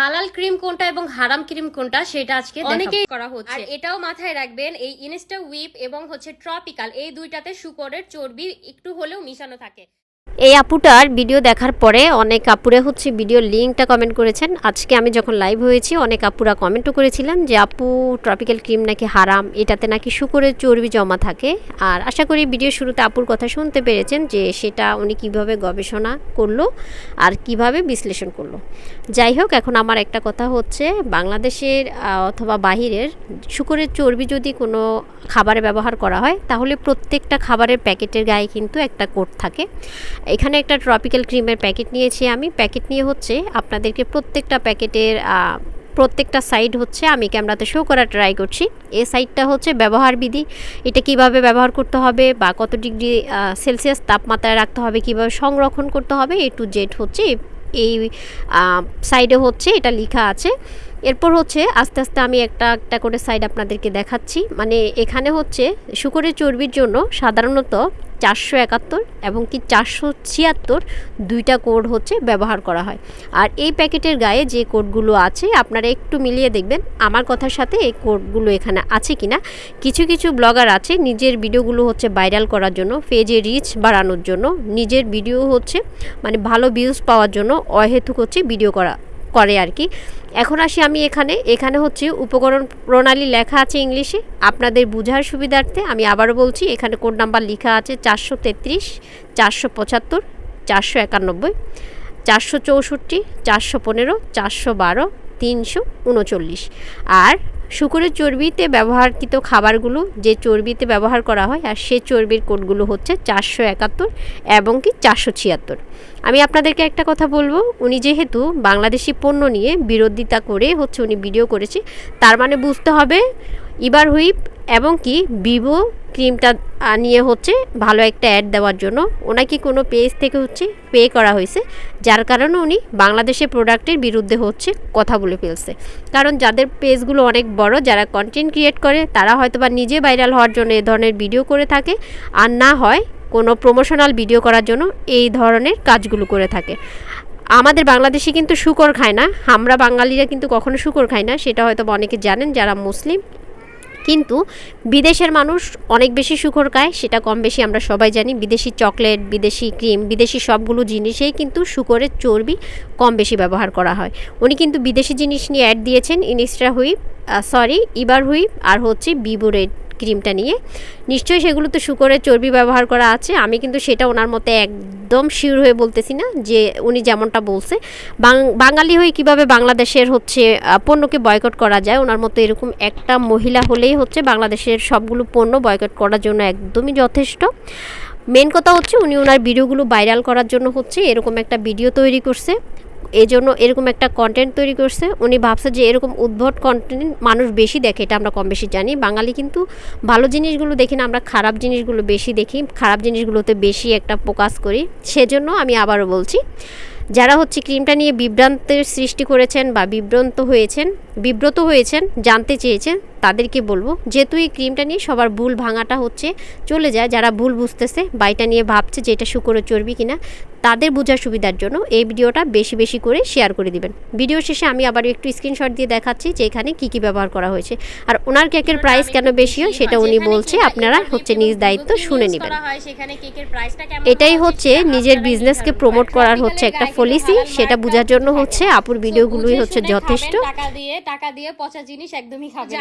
হালাল ক্রিম কোনটা এবং হারাম ক্রিম কোনটা সেটা আজকে অনেকেই করা হচ্ছে। আর এটাও মাথায় রাখবেন এই ইনস্টা উইপ এবং হচ্ছে ট্রপিক্যাল এই দুইটাতে শুকরের চর্বি একটু হলেও মিশানো থাকে। এই আপুটার ভিডিও দেখার পরে অনেক আপুরে হচ্ছে ভিডিও লিঙ্কটা কমেন্ট করেছেন। আজকে আমি যখন লাইভ হয়েছি, অনেক আপুরা কমেন্টও করেছিলাম যে, আপু ট্রপিক্যাল ক্রিম নাকি হারাম? এটাতে নাকি শুকরের চর্বি জমা থাকে? আর আশা করি ভিডিও শুরুতে আপুর কথা শুনতে পেরেছেন যে, সেটা উনি কীভাবে গবেষণা করল আর কীভাবে বিশ্লেষণ করল। যাই হোক, এখন আমার একটা কথা হচ্ছে, বাংলাদেশের অথবা বাহিরের শুকরের চর্বি যদি কোনো খাবারে ব্যবহার করা হয়, তাহলে প্রত্যেকটা খাবারের প্যাকেটের গায়ে কিন্তু একটা কোড থাকে। এখানে একটা ট্রপিক্যাল ক্রিমের প্যাকেট নিয়েছি আমি। প্যাকেট নিয়ে হচ্ছে আপনাদেরকে প্রত্যেকটা প্যাকেটের প্রত্যেকটা সাইড হচ্ছে আমি ক্যামেরাতে শো করার ট্রাই করছি। এ সাইডটা হচ্ছে ব্যবহার বিধি। এটা কীভাবে ব্যবহার করতে হবে বা কত ডিগ্রি সেলসিয়াস তাপমাত্রায় রাখতে হবে, কীভাবে সংরক্ষণ করতে হবে এ টু জেড হচ্ছে এই সাইডে হচ্ছে এটা লেখা আছে। এরপর হচ্ছে আস্তে আস্তে আমি একটা একটা করে সাইড আপনাদেরকে দেখাচ্ছি। মানে এখানে হচ্ছে শুকরের চর্বির জন্য সাধারণত চারশো একাত্তর এবং কি চারশো ছিয়াত্তর দুইটা কোড হচ্ছে ব্যবহার করা হয়। আর এই প্যাকেটের গায়ে যে কোডগুলো আছে, আপনারা একটু মিলিয়ে দেখবেন আমার কথার সাথে এই কোডগুলো এখানে আছে কিনা। কিছু কিছু ব্লগার আছে, নিজের ভিডিওগুলো হচ্ছে ভাইরাল করার জন্য, পেজে রিচ বাড়ানোর জন্য, নিজের ভিডিও হচ্ছে মানে ভালো ভিউজ পাওয়ার জন্য অহেতুক হচ্ছে ভিডিও করা। করে আর কি। এখন আসি আমি এখানে। এখানে হচ্ছে উপকরণ প্রণালী লেখা আছে ইংলিশে। আপনাদের বোঝার সুবিধার্থে আমি আবারও বলছি, এখানে কোড নাম্বার লেখা আছে চারশো তেত্রিশ, চারশো পঁচাত্তর, চারশো একানব্বই, চারশো চৌষট্টি, চারশো পনেরো, চারশো বারো, তিনশো উনচল্লিশ। আর শুকরের চর্বিতে ব্যবহারকৃত খাবারগুলো যে চর্বিতে ব্যবহার করা হয় আর সে চর্বির কোডগুলো হচ্ছে চারশো একাত্তর এবং কি চারশো ছিয়াত্তর। আমি আপনাদেরকে একটা কথা বলব, উনি যেহেতু বাংলাদেশি পণ্য নিয়ে বিরোধিতা করে হচ্ছে উনি ভিডিও করেছে, তার মানে বুঝতে হবে ইবার হুইপ এবং কি ভিভো ক্রিমটা নিয়ে হচ্ছে ভালো একটা অ্যাড দেওয়ার জন্য। ওনাকে কোনো পেজ থেকে হচ্ছে পে করা হয়েছে, যার কারণে উনি বাংলাদেশের প্রোডাক্টের বিরুদ্ধে হচ্ছে কথা বলে ফেলছে। কারণ যাদের পেজগুলো অনেক বড়, যারা কন্টেন্ট ক্রিয়েট করে, তারা হয়তো বা নিজে ভাইরাল হওয়ার জন্য এ ধরনের ভিডিও করে থাকে, আর না হয় কোনো প্রমোশনাল ভিডিও করার জন্য এই ধরনের কাজগুলো করে থাকে। আমাদের বাংলাদেশে কিন্তু শুকর খায় না, আমরা বাঙালিরা কিন্তু কখনো শুকর খাই না, সেটা হয়তো অনেকে জানেন, যারা মুসলিম কিন্তু বিদেশের মানুষ অনেক বেশি সুখর খায় সেটা কম বেশি আমরা সবাই জানি। বিদেশি চকলেট, বিদেশি ক্রিম, বিদেশি সবগুলো জিনিসেই কিন্তু শুকরের চর্বি কম বেশি ব্যবহার করা হয়। উনি কিন্তু বিদেশি জিনিস নিয়ে অ্যাড দিয়েছেন ইনিস্ট্রা হুইপ সরি ইবার হুইপ, আর হচ্ছে বিবোরেড ক্রিমটা নিয়ে। নিশ্চয়ই সেগুলোতে শুকরের চর্বি ব্যবহার করা আছে। আমি কিন্তু সেটা ওনার মতে একদম শিওর হয়ে বলতেছি না যে উনি যেমনটা বলছে। বাঙালি হয়ে কীভাবে বাংলাদেশের হচ্ছে পণ্যকে বয়কট করা যায়, ওনার মতো এরকম একটা মহিলা হলেই হচ্ছে বাংলাদেশের সবগুলো পণ্য বয়কট করার জন্য একদমই যথেষ্ট। মেন কথা হচ্ছে উনি ওনার ভিডিওগুলো ভাইরাল করার জন্য হচ্ছে এরকম একটা ভিডিও তৈরি করছে। এজন্য এরকম একটা কন্টেন্ট তৈরি করছে। উনি ভাবছে যে এরকম উদ্ভট কন্টেন্ট মানুষ বেশি দেখে, এটা আমরা কম বেশি জানি। বাঙালি কিন্তু ভালো জিনিসগুলো দেখি না, আমরা খারাপ জিনিসগুলো বেশি দেখি, খারাপ জিনিসগুলোতে বেশি একটা ফোকাস করি। সেজন্য আমি আবারও বলছি, যারা হচ্ছে ক্রিমটা নিয়ে বিভ্রান্তের সৃষ্টি করেছেন বা বিভ্রান্ত হয়েছেন, বিব্রত হয়েছেন, জানতে চেয়েছেন তাদেরকে বলব যেহেতু এই ক্রিমটা নিয়ে সবার ভুল ভাঙাটা হচ্ছে চলে যায় যারা ভুল বুঝতেছে বা এটা নিয়ে ভাবছে যে এটা শুকরের চর্বি কিনা তাদের বোঝার সুবিধার জন্য এই ভিডিওটা বেশি বেশি করে শেয়ার করে দিবেন। ভিডিও শেষে আমি আবার একটু স্ক্রিনশট দিয়ে দেখাচ্ছি যে এখানে কী কী ব্যবহার করা হয়েছে। আর ওনার কেকের প্রাইস কেন বেশি হয় সেটা উনি বলছে আপনারা হচ্ছে নিজ দায়িত্ব শুনে নেবেন। এটাই হচ্ছে নিজের বিজনেসকে প্রমোট করার হচ্ছে একটা পলিসি সেটা বোঝার জন্য হচ্ছে? আপুর ভিডিওগুলোই হচ্ছে যথেষ্ট। টাকা দিয়ে টাকা দিয়ে পচা জিনিস একদমই খাবেন